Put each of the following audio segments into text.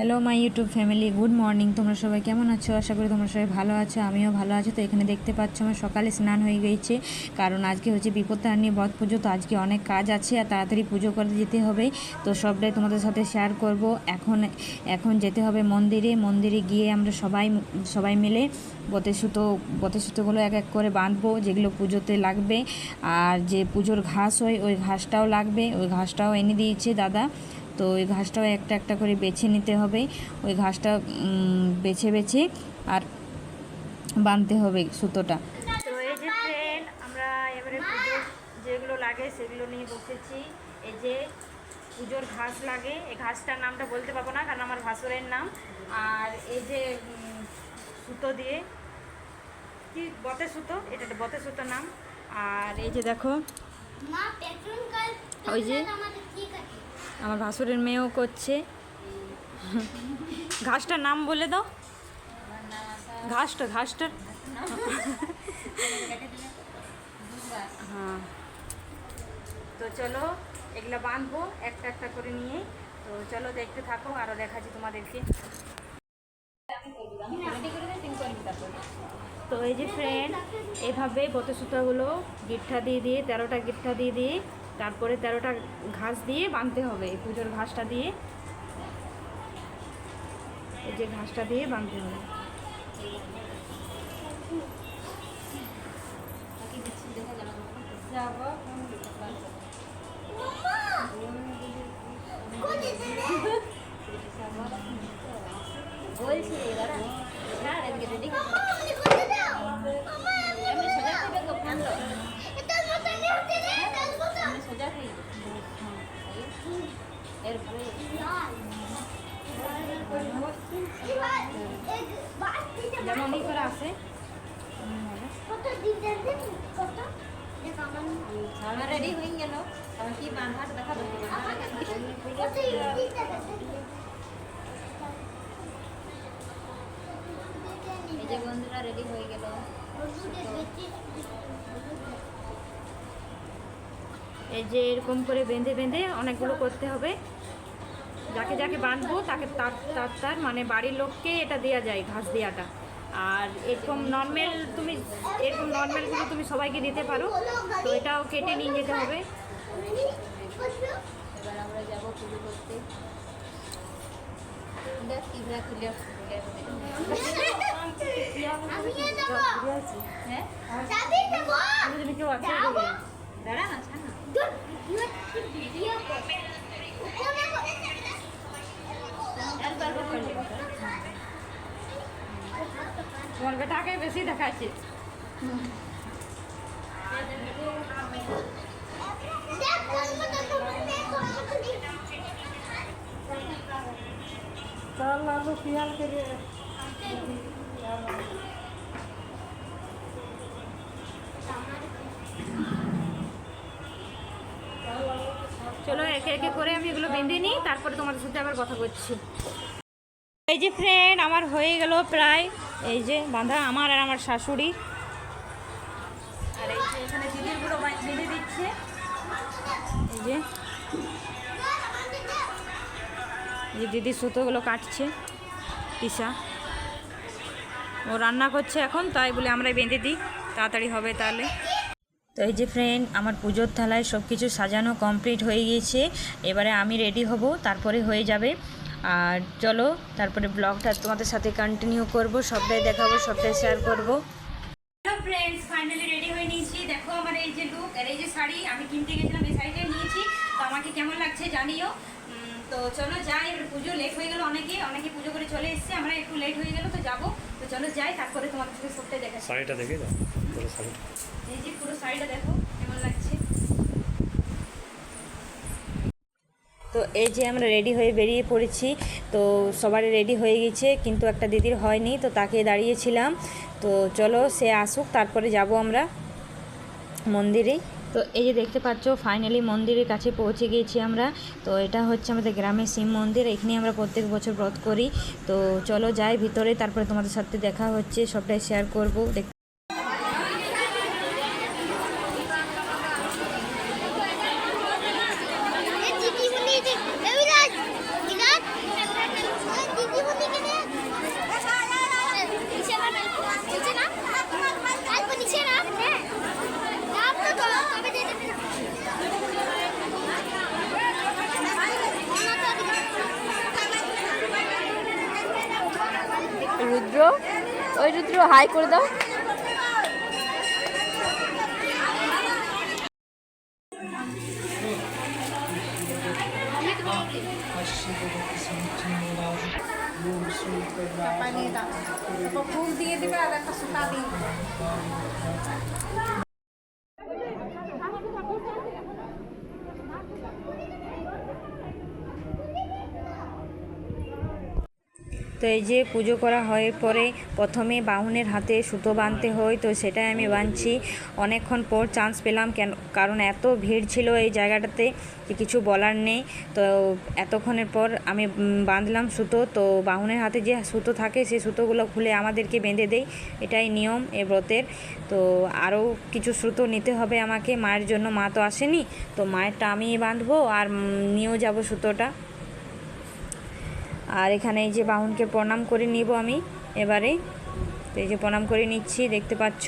Hello my YouTube family good morning তোমরা সবাই কেমন আছো? আশা করি তোমরা সবাই ভালো আছো, আমিও ভালো আছি। তো এখানে দেখতে পাচ্ছ, আমার সকালে স্নান হয়ে গিয়েছে কারণ আজকে হচ্ছে বিপত্তারিণী বধ পুজো, তো আজকে অনেক কাজ আছে আর তাড়াতাড়ি পুজো করতে যেতে হবে। তো সবটাই তোমাদের সাথে শেয়ার করব। এখন এখন যেতে হবে মন্দিরে। মন্দিরে গিয়ে আমরা সবাই সবাই মিলে বতে সুতো বতে সুতোগুলো এক এক করে বাঁধবো, যেগুলো পুজোতে লাগবে। আর যে পুজোর ঘাস হয়, ওই ঘাসটাও লাগবে। ওই ঘাসটাও এনে দিয়েছে দাদা। তো ওই ঘাসটাও একটা একটা করে বেছে নিতে হবে। ওই ঘাসটা বেছে বেছে আর বাঁধতে হবে সুতোটা। তো এই যে ট্রেন আমরা এবারে পুজোর যেগুলো লাগে সেগুলো নিয়ে বসেছি। এই যে পুজোর ঘাস লাগে এই ঘাসটার নামটা বলতে পারব না কারণ আমার ভাসুরের নাম। আর এই যে সুতো দিয়ে কি বতে সুতো? এটা একটা বতে সুতো নাম। আর এই যে দেখো ওই যে আমার ভাসুরের মেয়েও করছে। ঘাসটার নাম বলে দাও। ঘাসটা ঘাসটার হ্যাঁ। তো চলো, এগুলো বাঁধবো, একটা একটা করে নিয়ে। তো চলো দেখতে থাকো আরও দেখাচ্ছি তোমাদেরকে। তো এই যে ফ্রেন্ড এভাবে বত সুতাগুলো গিট্টা দিয়ে দিয়ে, তেরোটা গিট্টা দিয়ে দিয়ে। তারপরে তেরোটা ঘাস দিয়ে বাঁধতে হবে এই পুজোর ঘাসটা দিয়ে। এই যে ঘাসটা দিয়ে বাঁধতে হবে। বলছি এবার না এদিকে করে দাও। যেমন করে কত কত আমার রেডি হয়ে গেল। আমার কি বাঁধার দেখা এই যে বন্ধুরা রেডি হয়ে গেল এই যে এরকম করে বেঁধে বেঁধে অনেকগুলো করতে হবে। যাকে যাকে বাঁধবো তাকে তার তার তার মানে বাড়ির লোককে এটা দেওয়া যায় ঘাস দেওয়াটা আর এরকম নর্মাল তুমি এরকম নর্মালগুলো তুমি সবাইকে দিতে পারো। তো এটাও কেটে নিয়ে যেতে হবে। এবার আমরা যাব পুজো করতে। হ্যাঁ। দাঁড়া না ছাড় না দুধ দুধ ভিডিও কর কোনে করে একবার করে দেবো। তোমার বেটাকে বেশি দেখাচ্ছে দেখ কোন মতো তুমি দেখ কোন মতো দিই চল একে একে করে আমি এগুলো বেঁধে নিই তারপরে তোমাদের সাথে আবার কথা বলছি। এই যে ফ্রেন্ড আমার হয়ে গেল প্রায় এই যে বাঁধা আমার আর আমার শাশুড়ি। আর এই যে এখানে দিদিরগুলো বেঁধে দিচ্ছে। এই যে। যে দিদির সুতোগুলো কাটছে তিশা। ও রান্না করছে এখন তাই বলে আমরাই বেঁধে দিই তাড়াতাড়ি হবে তাহলে। তো এই যে ফ্রেন্ড আমার পুজোর থালায় সব কিছু সাজানো কমপ্লিট হয়ে গিয়েছে। এবারে আমি রেডি হব তারপরে হয়ে যাবে। আর চলো তারপরে ব্লগটা তোমাদের সাথে কন্টিনিউ করব সবটাই দেখাবো সবটাই শেয়ার করব। হ্যালো ফ্রেন্ডস ফাইনালি রেডি হয়ে নিয়েছি। দেখো আমার এই যে লুক আর এই যে শাড়ি আমি কিনতে গেছিলাম এই শাড়িটাই নিয়েছি। তো আমাকে কেমন লাগছে জানিও। তো চলো যাই এবার পুজো লেট হয়ে গেল অনেকে অনেকে পুজো করে চলে এসেছে আমরা একটু লেট হয়ে গেল তো যাব। তো চলো যাই তারপরে তোমাদের সাথে সবটাই দেখা শাড়িটা দেখে দাও পুরো তো এই যে আমরা রেডি হয়ে বেরিয়ে পড়েছি, তো সবারই রেডি হয়ে গেছে, কিন্তু একটা দিদির হয়নি, তো তাকে দাঁড়িয়েছিলাম। তো চলো সে আসুক, তারপরে যাব আমরা মন্দিরে। তো এই যে দেখতে পাচ্ছ ফাইনালি মন্দিরের কাছে পৌঁছে গিয়েছি আমরা। তো এটা হচ্ছে আমাদের গ্রামের শিব মন্দির এখানে আমরা প্রত্যেক বছর ব্রত করি। তো চলো যাই ভিতরে, তারপরে তোমাদের সাথে দেখা হচ্ছে, সবটাই শেয়ার করব দেখ এই চিঠি বলি যে এই রাজ বিরাট রুদ্র। ওই রুদ্র হাই করে দাও। ফুল দিয়ে দিবে আর একটা সুতা দিয়ে তো এই যে পুজো করা হয়ে পরে প্রথমে বাহুনের হাতে সুতো বাঁধতে হয়, তো সেটাই আমি বাঁধছি। অনেকক্ষণ পর চান্স পেলাম কেন, কারণ এত ভিড় ছিল এই জায়গাটাতে যে কিছু বলার নেই। তো এতক্ষণের পর আমি বাঁধলাম সুতো, তো বাহুনের হাতে যে সুতো থাকে সেই সুতোগুলো খুলে আমাদেরকে বেঁধে দেয় এটাই নিয়ম এ ব্রতের। তো আরও কিছু সুতো নিতে হবে আমাকে, মায়ের জন্য মা তো আসেনি, তো মায়েরটা আমি বাঁধবো আর নিয়েও যাব সুতোটা। আর এখানে এই যে বাহনকে প্রণাম করে নিব আমি এবারে। তো এই যে প্রণাম করে নিচ্ছি, দেখতে পাচ্ছ?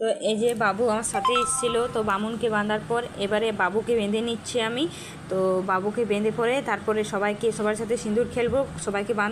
তো এই যে বাবু আমার সাথে এসেছিল, তো বামুনকে বাঁধার পর এবারে বাবুকে বেঁধে নিচ্ছি আমি। তো বাবুকে বেঁধে পরে তারপরে সবাইকে, সবার সাথে সিঁদুর খেলব, সবাইকে বাঁধ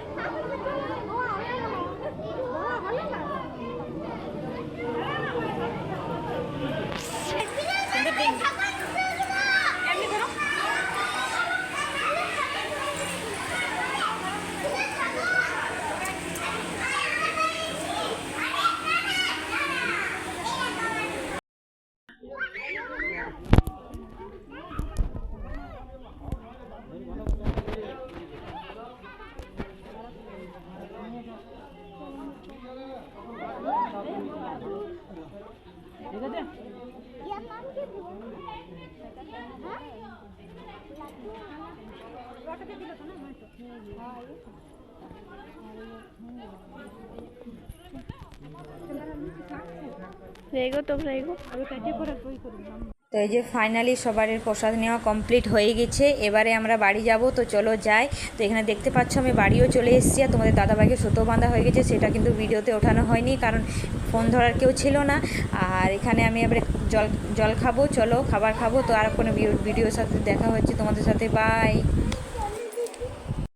রেগো তো এই যে ফাইনালি সবারের প্রসাদ নেওয়া কমপ্লিট হয়ে গেছে এবারে আমরা বাড়ি যাব তো চলো যাই। তো এখানে দেখতে পাচ্ছ আমি বাড়িও চলে এসেছি আর তোমাদের দাদাভাইকে সুতো বাঁধা হয়ে গেছে সেটা কিন্তু ভিডিওতে ওঠানো হয়নি কারণ ফোন ধরার কেউ ছিল না। আর এখানে আমি এবারে জল জল খাব চলো খাবার খাব। তো আর কোনো ভিডিওর সাথে দেখা হচ্ছে তোমাদের সাথে বাই